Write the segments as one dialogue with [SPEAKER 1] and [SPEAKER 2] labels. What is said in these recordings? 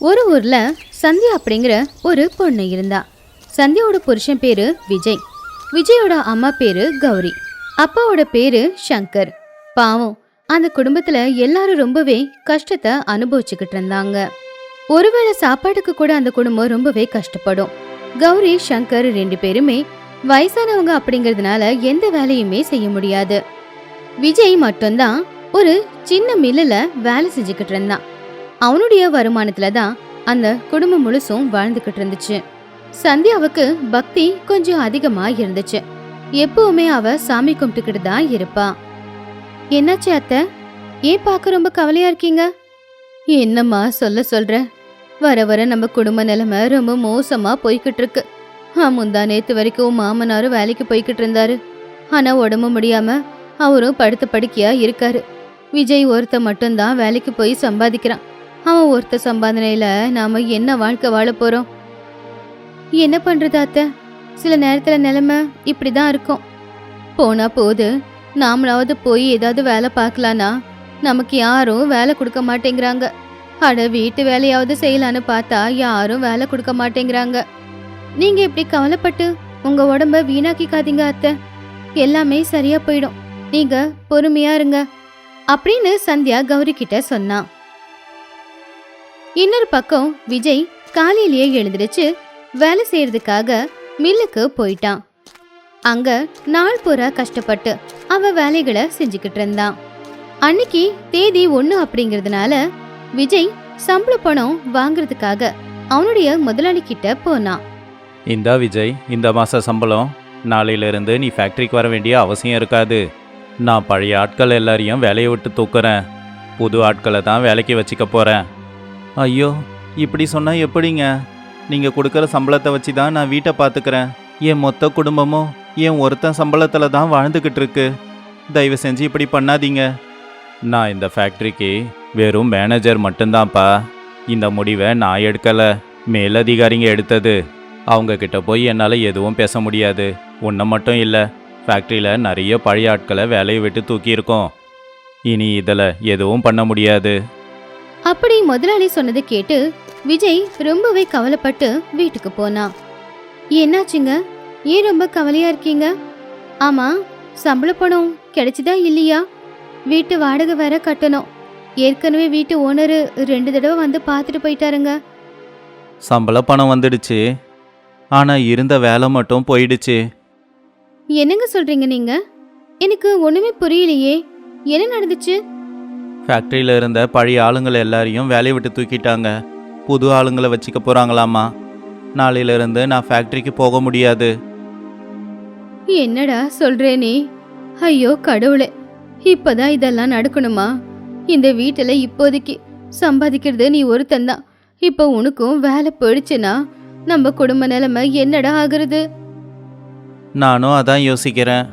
[SPEAKER 1] ஒரு ஊரில் சந்தியா அப்படிங்கிற ஒரு பொண்ணு இருந்தா. சந்தியாவோட புருஷன் பேரு விஜய். விஜயோட அம்மா பேரு கௌரி. அப்பாவோட பேரு சங்கர். பாவம் அந்த குடும்பத்துல எல்லாரும் ரொம்பவே கஷ்டத்தை அனுபவிச்சுக்கிட்டு இருந்தாங்க. ஒருவேளை சாப்பாட்டுக்கு கூட அந்த குடும்பம் ரொம்பவே கஷ்டப்படும். கௌரி சங்கர் ரெண்டு பேருமே வயசானவங்க அப்படிங்கறதுனால எந்த வேலையுமே செய்ய முடியாது. விஜய் மட்டும்தான் ஒரு சின்ன மில்லுல வேலை செஞ்சுக்கிட்டு இருந்தான். அவனுடைய வருமானத்துல தான் அந்த குடும்பம் முழுசும் வாழ்ந்துகிட்டு இருந்துச்சு. சந்தியாவுக்கு பக்தி கொஞ்சம் அதிகமா இருந்துச்சு. எப்பவுமே அவ சாமி கும்பிட்டுக்கிட்டு தான் இருப்பா. என்னாச்சு அத்த? ஏன் பார்க்க ரொம்ப கவலையா இருக்கீங்க? என்னம்மா சொல்ல சொல்ற? வர வர நம்ம குடும்ப நிலைமை ரொம்ப மோசமா போய்கிட்டு இருக்கு. ஆ, முந்தா நேத்து வரைக்கும் மாமனாரும் வேலைக்கு போய்கிட்டு இருந்தாரு. ஆனா உடம்பு முடியாம அவரும் படுத்த படுக்கையா இருக்காரு. விஜய் ஒருத்த மட்டும்தான் வேலைக்கு போய் சம்பாதிக்கிறான். அவன் ஒருத்த சம்பாதனையில நாம என்ன வாழ்க்கை வாழ போறோம்? என்ன பண்றது அத்தை? சில நேரத்துல நிலைமை இப்படிதான் இருக்கும். போனா போது நாமளாவது போய் ஏதாவது வேலை பார்க்கலானா நமக்கு யாரும் வேலை கொடுக்க மாட்டேங்கிறாங்க. அட வீட்டு வேலையாவது செய்யலான்னு பார்த்தா யாரும் வேலை கொடுக்க மாட்டேங்கிறாங்க. நீங்க இப்படி கவலைப்பட்டு உங்க உடம்ப வீணாக்கிக்காதீங்க அத்தை. எல்லாமே சரியா போயிடும். நீங்க பொறுமையா இருங்க. அப்படின்னு சந்தியா கௌரி கிட்ட சொன்னான். இன்னொரு பக்கம் விஜய் காலையிலேயே எழுந்திருச்சு வேலை செய்யறதுக்காக மில்லுக்கு போயிட்டான். அங்க நாள் பூரா கஷ்டப்பட்டு அவ வேலைகளை செஞ்சுக்கிட்டு இருந்தான். அன்னைக்கு தேதி ஒண்ணு அப்படிங்கறதுனால விஜய் சம்பள பணம் வாங்குறதுக்காக அவனுடைய முதலாளி கிட்ட போனான்.
[SPEAKER 2] இந்தா விஜய் இந்த மாத சம்பளம். நாளையிலிருந்து நீ ஃபேக்ட்ரிக்கு வர வேண்டிய அவசியம் இருக்காது. நான் பழைய ஆட்கள் எல்லாரையும் வேலையை விட்டு தூக்குறேன். புது ஆட்களை தான் வேலைக்கு வச்சுக்க போகிறேன் ஐயோ இப்படி சொன்னால் எப்படிங்க? நீங்கள் கொடுக்குற சம்பளத்தை வச்சு தான் நான் வீட்டை பார்த்துக்கிறேன். என் மொத்த குடும்பமும் என் ஒருத்தன் சம்பளத்தில் தான் வாழ்ந்துக்கிட்டு இருக்கு. தயவு செஞ்சு இப்படி பண்ணாதீங்க. நான் இந்த ஃபேக்ட்ரிக்கு வெறும் மேனேஜர் மட்டும்தான்ப்பா. இந்த முடிவை நான் எடுக்கலை. மேலதிகாரிங்க எடுத்தது. அவங்க கிட்ட போய் என்னால் எதுவும் பேச முடியாது. ஒன்று மட்டும் இல்லை ஃபேக்ட்ரியில் நிறைய பழைய ஆட்களை வேலையை விட்டு தூக்கியிருக்கோம். இனி இதில் எதுவும் பண்ண முடியாது.
[SPEAKER 1] அப்படி முதலாளி சொன்னதை கேட்டு விஜய் ரொம்பவே கவலைப்பட்டு வீட்டுக்கு போனான் என்னாச்சுங்க? ஏன் ரொம்ப கவலையா இருக்கீங்க? ஆமா சம்பள பணம் கிடைச்சுதா இல்லையா? வீட்டு வாடகை வேற கட்டணும். ஏற்கனவே வீட்டு ஓனரு ரெண்டு தடவை வந்து பார்த்துட்டு போயிட்டாருங்க.
[SPEAKER 2] சம்பள பணம் வந்துடுச்சு. ஆனால் இருந்த வேலை மட்டும் போயிடுச்சு.
[SPEAKER 1] என்னங்க சொல்றீங்க நீங்க? எனக்கு ஒண்ணுமே புரியலையே. என்ன நடந்துச்சு?
[SPEAKER 2] ஃபேக்ட்ரியில் இருந்த பழைய ஆளுங்களை எல்லாரையும் வேலையை விட்டு தூக்கிட்டாங்க. புது ஆளுங்களை வச்சுக்க போகிறாங்களாமா நாளையிலிருந்து நான் ஃபேக்ட்ரிக்கு போக முடியாது.
[SPEAKER 1] என்னடா சொல்றே நீ? ஐயோ கடவுளே. இப்பதான் இதெல்லாம் நடக்கணுமா? இந்த வீட்டுல இப்போதைக்கு சம்பாதிக்கிறது நீ ஒருத்தன்தான் இப்போ உனக்கும் வேலை போயிடுச்சுன்னா நம்ம குடும்ப நிலைமை என்னடா ஆகுறது?
[SPEAKER 2] நானும் அதான் யோசிக்கிறேன்.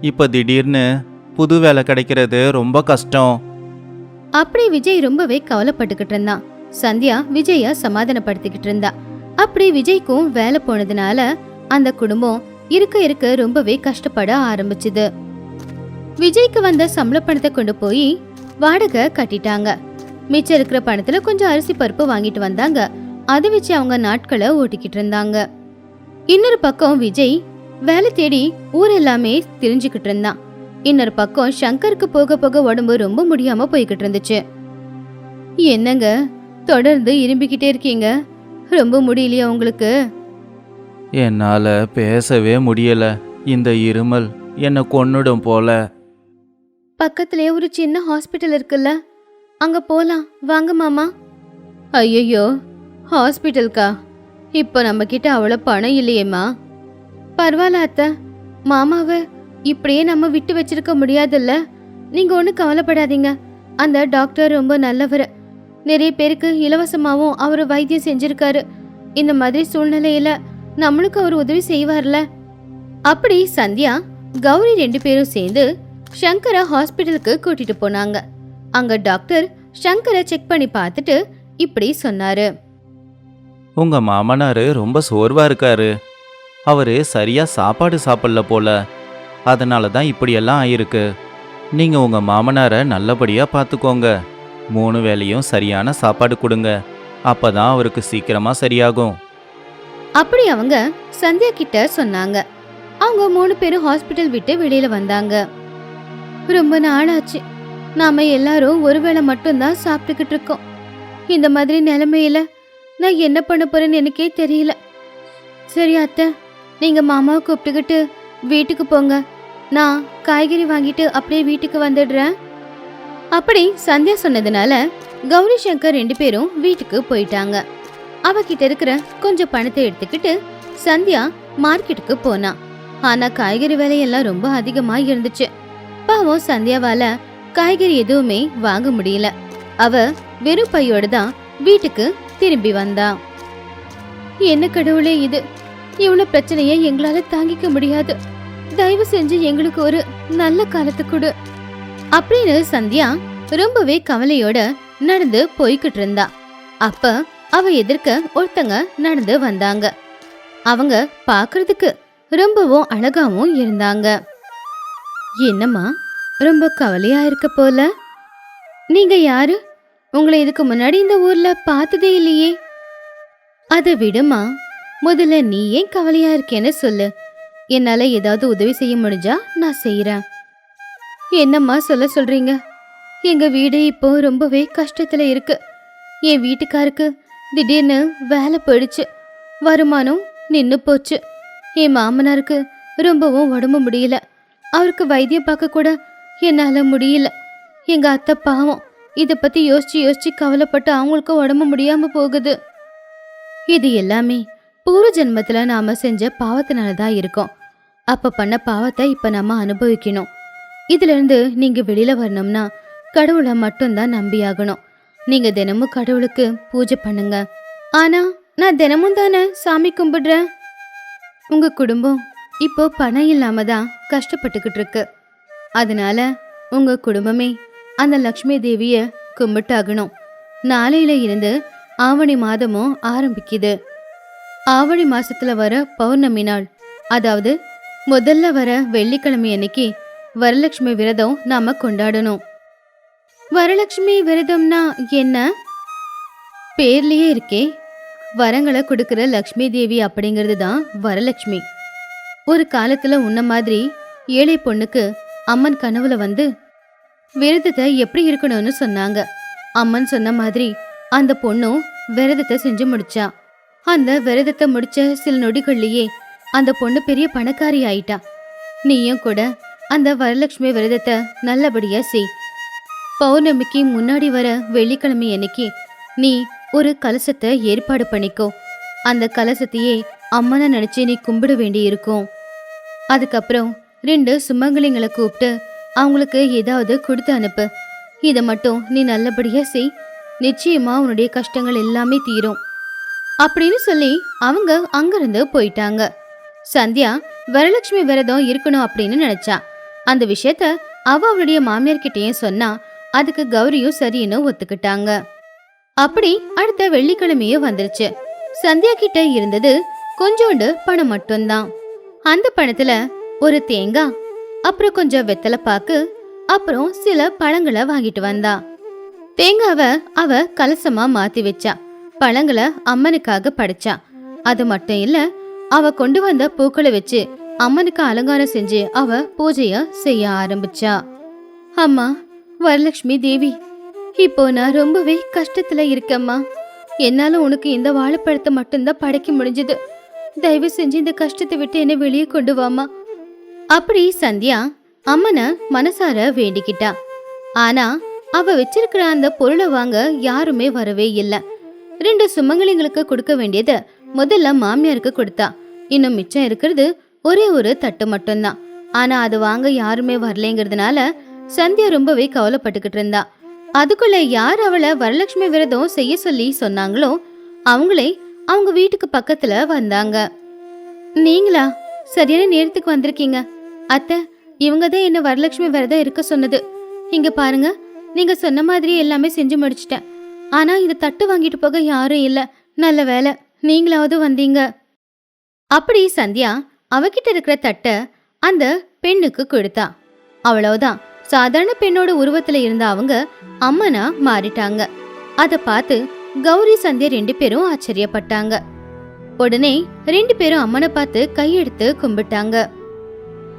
[SPEAKER 2] இப்போ திடீர்னு புது வேலை கிடைக்கிறது ரொம்ப கஷ்டம்.
[SPEAKER 1] அப்படி விஜய் ரொம்பவே கவலைப்பட்டுக்கிட்டு இருந்தான். சந்தியா விஜய சமாதானப்படுத்திக்கிட்டு இருந்தா. அப்படி விஜய்க்கும் வேலை போனதுனால அந்த குடும்பம் இருக்க இருக்க ரொம்பவே கஷ்டப்பட ஆரம்பிச்சுது. விஜய்க்கு வந்த சம்பள பணத்தை கொண்டு போய் வாடகை கட்டிட்டாங்க. மிச்சம் இருக்கிற பணத்துல கொஞ்சம் அரிசி பருப்பு வாங்கிட்டு வந்தாங்க. அதை வச்சு அவங்க நாட்களை ஓட்டிக்கிட்டு இருந்தாங்க. இன்னொரு பக்கம் விஜய் வேலை தேடி ஊர் எல்லாமே தெரிஞ்சுக்கிட்டு இருந்தான். இன்னொரு பக்கம் சங்கருக்கு போக போக உடம்பு ரொம்ப முடியாம போய்கிட்டு இருந்துச்சு. என்னங்க? தொடர்ந்து இரும்பிக்கிட்டே இருக்கீங்க? ரொம்ப முடியலையா உங்களுக்கு?
[SPEAKER 2] என்னால் பேசவே முடியல. இந்த இருமல் என்னை கொன்னுடும் போல.
[SPEAKER 1] பக்கத்திலே ஒரு சின்ன ஹாஸ்பிட்டல் இருக்குல்ல? அங்க போலாம். வாங்க மாமா. ஐயோ ஹாஸ்பிட்டல்க்கா இப்போ நம்ம கிட்ட அவ்வளோ பணம் இல்லையேம்மா. பரவாயில்ல அத்தை. மாமாவை இப்படியே நம்ம விட்டு வச்சிருக்க முடியாதுல்ல? நீங்க ஒன்றும் கவலைப்படாதீங்க. அந்த டாக்டர் ரொம்ப நல்லவர். நிறைய பேருக்கு இலவசமாகவும் அவர் வைத்தியம் செஞ்சிருக்காரு. இந்த மாதிரி சூழ்நிலையில நம்மளுக்கு அவர் உதவி செய்வார்ல? அப்படி சந்தியா கௌரி ரெண்டு பேரும் சேர்ந்து சங்கரை ஹாஸ்பிட்டலுக்கு கூட்டிட்டு போனாங்க. அங்க டாக்டர் சங்கரை செக் பண்ணி பார்த்துட்டு இப்படி சொன்னாரு.
[SPEAKER 2] உங்கள் மாமனார் ரொம்ப சோர்வாக இருக்காரு. அவர் சரியாக சாப்பாடு சாப்பிடல போல. அதனால தான் இப்படியெல்லாம் ஆயிருக்கு. நீங்கள் உங்கள் மாமனாரை நல்லபடியாக பார்த்துக்கோங்க மூணு வேளையும் சரியான சாப்பாடு கொடுங்க. அப்பதான் அவருக்கு சீக்கிரமா சரியாகும்.
[SPEAKER 1] அப்படி அவங்க சந்தியா கிட்ட சொன்னாங்க. அவங்க மூணு பேரும் ஹாஸ்பிட்டல் விட்டு வெளியில வந்தாங்க. ரொம்ப நாளாச்சு. நாம எல்லாரும் ஒருவேளை மட்டும்தான் சாப்பிட்டுக்கிட்டு இருக்கோம். இந்த மாதிரி நிலைமையில நான் என்ன பண்ண போறேன்னு எனக்கே தெரியல. சரி அத்தை நீங்க மாமாவை கூப்பிட்டுக்கிட்டு வீட்டுக்கு போங்க. நான் காய்கறி வாங்கிட்டு அப்படியே வீட்டுக்கு வந்துடுறேன். அப்படி சந்தியா சொன்னதுனால கௌரி சங்கர் ரெண்டு பேரும் வீட்டுக்கு போயிட்டாங்க. அவகிட்ட இருக்கிற கொஞ்சம் பணத்தை எடுத்துக்கிட்டு சந்தியா மார்க்கெட்டுக்கு போனா. ஆனா காய்கறி விலையெல்லாம் ரொம்ப அதிகமா இருந்துச்சு. பாவம் சந்தியாவால காய்கறி எதுவுமே வாங்க முடியல. அவ வெறும் பையோட தான் வீட்டுக்கு திரும்பி வந்தா. என்ன கடவுளே இது. இவ்வளவு பிரச்சனைய எங்களால தாங்கிக்க முடியாது. தயவு செஞ்சு எங்களுக்கு ஒரு நல்ல காலத்து கொடு. அப்படின்னு சந்தியா ரொம்பவே கவலையோட நடந்து போய்கிட்டு இருந்தா. அப்ப அவ எதிர்க்க ஒருத்தங்க நடந்து வந்தாங்க. அவங்க பாக்குறதுக்கு ரொம்பவும் அழகாவும் இருந்தாங்க. என்னம்மா ரொம்ப கவலையா இருக்க போல? நீங்க யாரு? உங்களை இதுக்கு முன்னாடி இந்த ஊர்ல பார்த்ததே இல்லையே. அதை விடுமா முதல்ல நீ ஏன் கவலையா இருக்கேன்னு சொல்லு. என்னால் ஏதாவது உதவி செய்ய முடிஞ்சா நான் செய்கிறேன் என்னம்மா சொல்ல சொல்கிறீங்க எங்கள் வீடு இப்போ ரொம்பவே கஷ்டத்தில் இருக்கு. என் வீட்டுக்காருக்கு திடீர்னு வேலை போயிடுச்சு. வருமானம் நின்று போச்சு. என் மாமனாருக்கு ரொம்பவும் உடம்பு முடியல. அவருக்கு வைத்தியம் பார்க்க கூட என்னால் முடியல. எங்கள் அத்தை பாவம். இதை பற்றி யோசித்து யோசித்து கவலைப்பட்டு அவங்களுக்கு உடம்பு முடியாமல் போகுது. இது எல்லாமே பூர்வ ஜென்மத்தில் நாம் செஞ்ச பாவத்தினால தான் இருக்கோம். அப்போ பண்ண பாவத்தை இப்போ நம்ம அனுபவிக்கணும். இதுலேருந்து நீங்கள் வெளியில் வரணும்னா கடவுளை மட்டும்தான் நம்பியாகணும். நீங்கள் தினமும் கடவுளுக்கு பூஜை பண்ணுங்க. ஆனால் நான் தினமும் தானே சாமி கும்பிடுறேன்? உங்கள் குடும்பம் இப்போ பணம் இல்லாம தான் கஷ்டப்பட்டுக்கிட்டு இருக்கு. அதனால உங்க குடும்பமே அந்த லக்ஷ்மி தேவிய கும்பிட்டாகணும். நாளையில இருந்து ஆவணி மாதமும் ஆரம்பிக்குது. ஆவணி மாசத்துல வர பௌர்ணமி நாள். அதாவது முதல்ல வர வெள்ளிக்கிழமை அன்னைக்கு வரலட்சுமி விரதம் நாம கொண்டாடணும். வரலட்சுமி விரதம்னா என்ன? பேர்லயே இருக்கே. வரங்களை கொடுக்கிற லக்ஷ்மி தேவி அப்படிங்கிறது தான் வரலட்சுமி. ஒரு காலத்துல உன்ன மாதிரி ஏழை பொண்ணுக்கு அம்மன் கனவுல வந்து விரதத்தை எப்படி இருக்கணும்னு சொன்னாங்க. அம்மன் சொன்ன மாதிரி அந்த பொண்ணும் விரதத்தை செஞ்சு முடிச்சா. அந்த விரதத்தை முடிச்ச சில நொடிகள்லயே அந்த பொண்ணு பெரிய பணக்காரி ஆயிட்டா. நீயும் கூட அந்த வரலட்சுமி விரதத்தை நல்லபடியா செய். பௌர்ணமிக்கு முன்னாடி வர வெள்ளிக்கிழமை அன்னைக்கு நீ ஒரு கலசத்தை ஏற்பாடு பண்ணிக்கோ. அந்த கலசத்தையே அம்மனை நினைச்சு நீ கும்பிட வேண்டி இருக்கும் அதுக்கப்புறம் ரெண்டு சுமங்கலிங்களை கூப்பிட்டு அவங்களுக்கு ஏதாவது கொடுத்து அனுப்பு. இதை மட்டும் நீ நல்லபடியா செய். நிச்சயமா உன்னுடைய கஷ்டங்கள் எல்லாமே தீரும். அப்படின்னு சொல்லி அவங்க அங்கிருந்து போயிட்டாங்க. சந்தியா வரலட்சுமி விரதம் இருக்கணும் அப்படின்னு நினைச்சா. அந்த விஷயத்த அவ அவளுடைய மாமியார் கிட்டேயும் சொன்னா அதுக்கு கௌரியும் சரின்னு ஒத்துக்கிட்டாங்க. அப்படி அடுத்த வெள்ளிக்கிழமையும் வந்துருச்சு. சந்தியா கிட்ட இருந்தது கொஞ்சோண்டு பணம் மட்டும்தான். அந்த பணத்துல ஒரு தேங்காய் அப்புறம் கொஞ்சம் வெத்தலை பாக்கு அப்புறம் சில பழங்களை வாங்கிட்டு வந்தா. தேங்காவை அவ கலசமா மாத்தி வச்சா. பழங்களை அம்மனுக்காக படைச்சா. அது மட்டும் இல்ல அவ கொண்டு வந்த பூக்களை வச்சு அம்மனுக்கு அலங்காரம் செஞ்சு அவ பூஜைய செய்ய ஆரம்பிச்சா. அம்மா வரலட்சுமி தேவி இப்போ நான் ரொம்பவே கஷ்டத்துல இருக்கேம்மா. என்னால உனக்கு இந்த வாழைப்பழத்தை மட்டும்தான் படைக்க முடிஞ்சது. தயவு செஞ்சு இந்த கஷ்டத்தை விட்டு என்னை வெளியே கொண்டு வாமா அப்படி சந்தியா அம்மனை மனசார வேண்டிக்கிட்டா. ஆனா அவ வச்சிருக்கிற அந்த பொருளை வாங்க யாருமே வரவே இல்லை. ரெண்டு சுமங்கலிங்களுக்கு கொடுக்க வேண்டியத முதல்ல மாமியாருக்கு கொடுத்தா. இன்னும் மிச்சம் இருக்கிறது ஒரே ஒரு தட்டு மட்டும்தான். ஆனா அது வாங்க யாருமே வரலைங்கிறதுனால சந்தியா ரொம்பவே கவலைப்பட்டுக்கிட்டு இருந்தா. அதுக்குள்ள யார் அவளை வரலட்சுமி விரதம் செய்ய சொல்லி சொன்னாங்களோ அவங்களே அவங்க வீட்டுக்கு பக்கத்துல வந்தாங்க. நீங்களா? சரியான நேரத்துக்கு வந்திருக்கீங்க. அத்தை இவங்க தான் என்ன வரலட்சுமி விரதம் இருக்க சொன்னது. இங்க பாருங்க நீங்க சொன்ன மாதிரி எல்லாமே செஞ்சு முடிச்சிட்டேன். ஆனா இந்த தட்டு வாங்கிட்டு போக யாரும் இல்ல. நல்ல வேலை நீங்களாவது வந்தீங்க. அப்படி சந்தியா அவகிட்ட இருக்கிற தட்டை அந்த பெண்ணுக்கு கொடுத்தா. அவ்வளவுதான். சாதாரண பெண்ணோட உருவத்துல இருந்த அவங்க அம்மனா மாறிட்டாங்க. அத பார்த்து கௌரி சந்தியா ரெண்டு பேரும் ஆச்சரியப்பட்டாங்க. உடனே ரெண்டு பேரும் அம்மனை பார்த்து கையெடுத்து கும்பிட்டாங்க.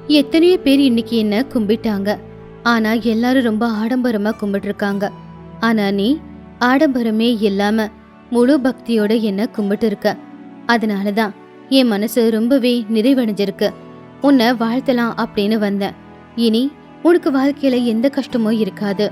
[SPEAKER 1] எத்தனையோ பேர் இன்னைக்கு என்ன கும்பிட்டாங்க. ஆனா எல்லாரும் ரொம்ப ஆடம்பரமா கும்பிட்டு இருக்காங்க ஆனா நீ ஆடம்பரமே இல்லாம முழு பக்தியோட என்ன கும்பிட்டு இருக்க. அதனால தான் என் மனசு ரொம்பவே நிறைவடைஞ்சிருக்கு. உன்னை வாழ்த்தலாம் அப்படின்னு வந்தேன். இனி உனக்கு வாழ்க்கையில எந்த கஷ்டமும் இருக்காது.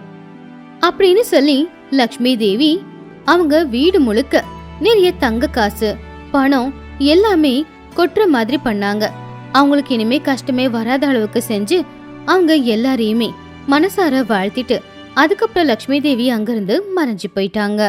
[SPEAKER 1] அப்படின்னு சொல்லி லக்ஷ்மி தேவி அவங்க வீடு முழுக்க நிறைய தங்க காசு பணம் எல்லாமே கொட்டுற மாதிரி பண்ணாங்க. அவங்களுக்கு இனிமே கஷ்டமே வராத அளவுக்கு செஞ்சு அவங்க எல்லாரையுமே மனசார வாழ்த்திட்டு அதுக்கப்புறம் லக்ஷ்மி தேவி அங்கிருந்து மறைஞ்சு போயிட்டாங்க.